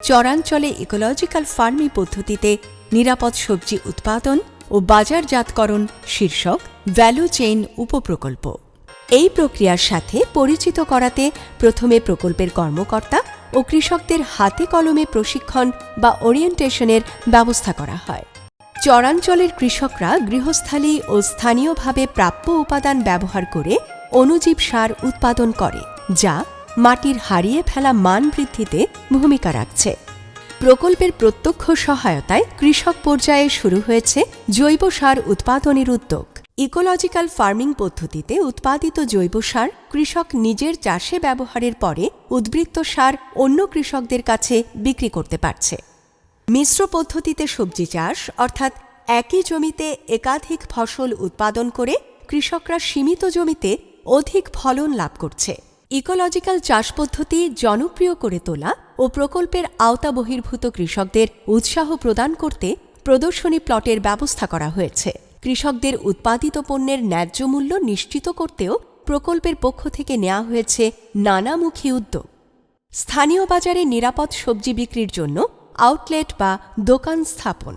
চরাঞ্চলে ecological farming পদ্ধতিতে নিরাপদ সবজি উৎপাদন ও বাজারজাতকরণ শীর্ষক ভ্যালু চেইন উপপ্রকল্প। এই প্রক্রিয়ার সাথে পরিচিত করাতে প্রথমে প্রকল্পের কর্মকর্তা ও কৃষকদের হাতে কলমে প্রশিক্ষণ বা ওরিয়েন্টেশনের ব্যবস্থা করা হয়। চরাঞ্চলের কৃষকরা গৃহস্থালী ও স্থানীয়ভাবে প্রাপ্য উপাদান ব্যবহার করে অণুজীব সার উৎপাদন করে, যা মাটির হারিয়ে ফেলা মান বৃদ্ধিতে ভূমিকা রাখছে। প্রকল্পের প্রত্যক্ষ সহায়তায় কৃষক পর্যায়ে শুরু হয়েছে জৈব সার উৎপাদনের উদ্যোগ। ইকোলজিক্যাল ফার্মিং পদ্ধতিতে উৎপাদিত জৈব সার কৃষক নিজের চাষে ব্যবহারের পরে উদ্বৃত্ত সার অন্য কৃষকদের কাছে বিক্রি করতে পারছে। মিশ্র পদ্ধতিতে সবজি চাষ, অর্থাৎ একই জমিতে একাধিক ফসল উৎপাদন করে কৃষকরা সীমিত জমিতে অধিক ফলন লাভ করছে। ইকোলজিক্যাল চাষ পদ্ধতি জনপ্রিয় করে তোলা ও প্রকল্পের আওতা বহির্ভূত কৃষকদের উৎসাহ প্রদান করতে প্রদর্শনী প্লটের ব্যবস্থা করা হয়েছে। কৃষকদের উৎপাদিত পণ্যের ন্যায্য মূল্য নিশ্চিত করতেও প্রকল্পের পক্ষ থেকে নেওয়া হয়েছে নানামুখী উদ্যোগ। স্থানীয় বাজারে নিরাপদ সবজি বিক্রির জন্য আউটলেট বা দোকান স্থাপন।